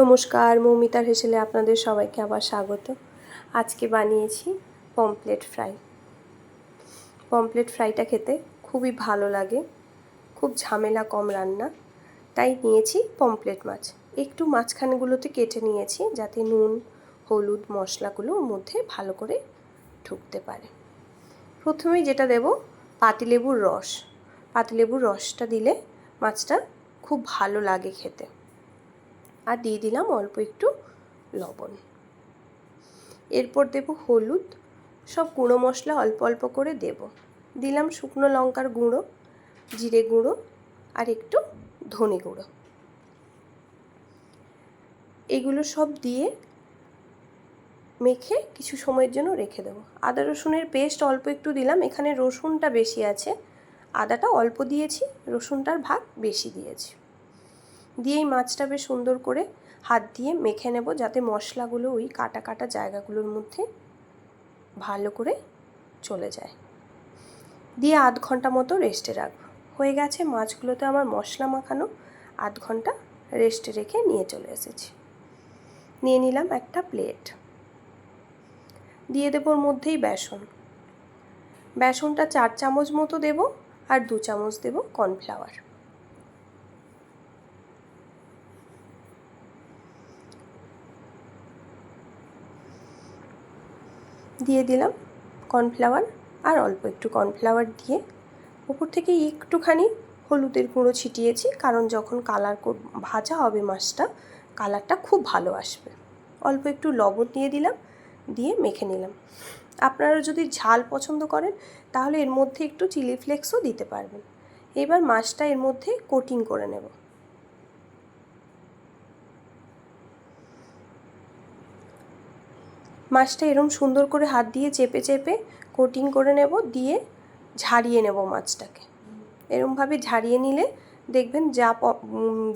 নমস্কার, মৌমিতার হেসেলে আপনাদের সবাইকে আবার স্বাগত। আজকে বানিয়েছি পমপ্লেট ফ্রাই। পমপ্লেট ফ্রাইটা খেতে খুবই ভালো লাগে, খুব ঝামেলা কম রান্না, তাই নিয়েছি পমপ্লেট মাছ। একটু মাঝখানেগুলোতে কেটে নিয়েছি যাতে নুন, হলুদ মশলাগুলো ওর মধ্যে ভালো করে ঢুকতে পারে। প্রথমেই যেটা দেব পাতিলেবুর রস। পাতিলেবুর রসটা দিলে মাছটা খুব ভালো লাগে খেতে। আর দিয়ে দিলাম অল্প একটু লবণ। এরপর দেব হলুদ। সব গুঁড়ো মশলা অল্প অল্প করে দেব। দিলাম শুকনো লঙ্কার গুঁড়ো, জিরে গুঁড়ো আর একটু ধনে গুঁড়ো। এগুলো সব দিয়ে মেখে কিছু সময়ের জন্য রেখে দেবো। আদা রসুনের পেস্ট অল্প একটু দিলাম। এখানে রসুনটা বেশি আছে। আদাটা অল্প দিয়েছি। রসুনটার ভাগ বেশি দিয়েছি। দিয়ে এই মাছটা বেশ সুন্দর করে হাত দিয়ে মেখে নেব যাতে মশলাগুলো ওই কাটা কাটা জায়গাগুলোর মধ্যে ভালো করে চলে যায়। দিয়ে আধ ঘণ্টা মতো রেস্টে রাখব। হয়ে গেছে, মাছগুলোতে আমার মশলা মাখানো আধ ঘণ্টা রেস্টে রেখে নিয়ে চলে এসেছি। নিয়ে নিলাম একটা প্লেট দিয়ে দেবো ওর মধ্যেই বেসন। বেসনটা চার চামচ মতো দেব আর দু চামচ দেব কর্নফ্লাওয়ার দিয়ে দিলাম কর্নফ্লাওয়ার আর অল্প একটু কর্নফ্লাওয়ার দিয়ে। উপর থেকে একটুখানি হলুদের গুঁড়ো ছিটিয়েছি, কারণ যখন কালার ভাজা হবে মাছটা, কালারটা খুব ভালো আসবে। অল্প একটু লবণ দিয়ে দিলাম, দিয়ে মেখে নিলাম। আপনারা যদি ঝাল পছন্দ করেন, তাহলে এর মধ্যে একটু চিলি ফ্লেক্সও দিতে পারবেন। এবার মাছটা এর মধ্যে কোটিং করে নেব। মাছটা এরম সুন্দর করে হাত দিয়ে চেপে চেপে কোটিং করে নেব, দিয়ে ঝাড়িয়ে নেব মাছটাকে। এরমভাবে ঝাড়িয়ে নিলে দেখবেন যা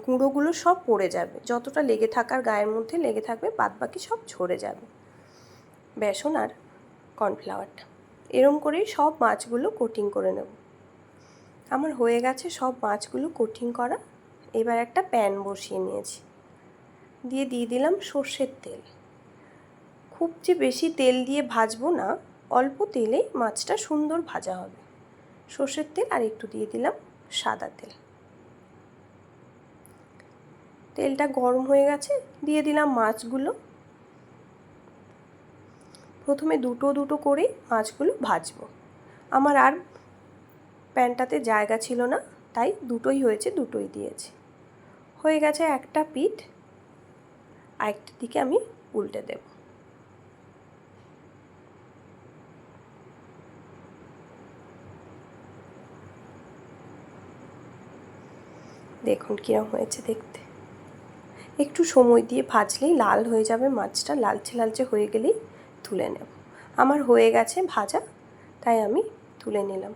গুঁড়োগুলো সব পড়ে যাবে। যতটা লেগে থাকার গায়ের মধ্যে লেগে থাকবে বাদ বাকি সব ঝরে যাবে। বেসন আর কর্নফ্লাওয়ারটা। এরম করেই সব মাছগুলো কোটিং করে নেব। আমার হয়ে গেছে সব মাছগুলো কোটিং করা। এবার একটা প্যান বসিয়ে নিয়েছি। দিয়ে দিয়ে দিলাম সর্ষের তেল। খুব যে বেশি তেল দিয়ে ভাজবো না, অল্প তেলেই মাছটা সুন্দর ভাজা হবে। সর্ষের তেল আর একটু দিয়ে দিলাম সাদা তেল। তেলটা গরম হয়ে গেছে, দিয়ে দিলাম মাছগুলো। প্রথমে দুটো দুটো করে মাছগুলো ভাজবো। আমার আর প্যানটাতে জায়গা ছিল না, তাই দুটোই হয়েছে, দুটোই দিয়েছি। হয়ে গেছে একটা পিঠ, আরেকটা দিকে আমি উল্টে দেবো। দেখুন কীরকম হয়েছে দেখতে। একটু সময় দিয়ে ভাজলেই লাল হয়ে যাবে মাছটা, লালচে লালচে হয়ে গেলেই তুলে নেব। আমার হয়ে গেছে ভাজা, তাই আমি তুলে নিলাম।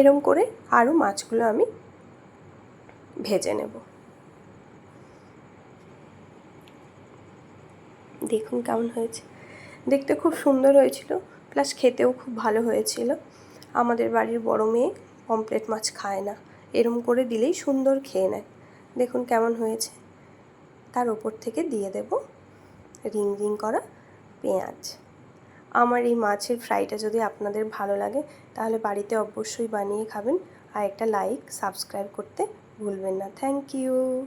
এরম করে আরও মাছগুলো আমি ভেজে নেব। দেখুন কেমন হয়েছে। দেখতে খুব সুন্দর হয়েছিল প্লাস খেতেও খুব ভালো হয়েছিল। আমাদের বাড়ির বড় মেয়ে পমপ্লেট মাছ খায় না, এরম করে দিলেই সুন্দর খেয়ে নেয়। দেখুন কেমন হয়েছে। তার ওপর থেকে দিয়ে দেব রিং রিং করা পেঁয়াজ। আমার এই মাছের ফ্রাইটা যদি আপনাদের ভালো লাগে, তাহলে বাড়িতে অবশ্যই বানিয়ে খাবেন। আর একটা লাইক সাবস্ক্রাইব করতে ভুলবেন না। Thank you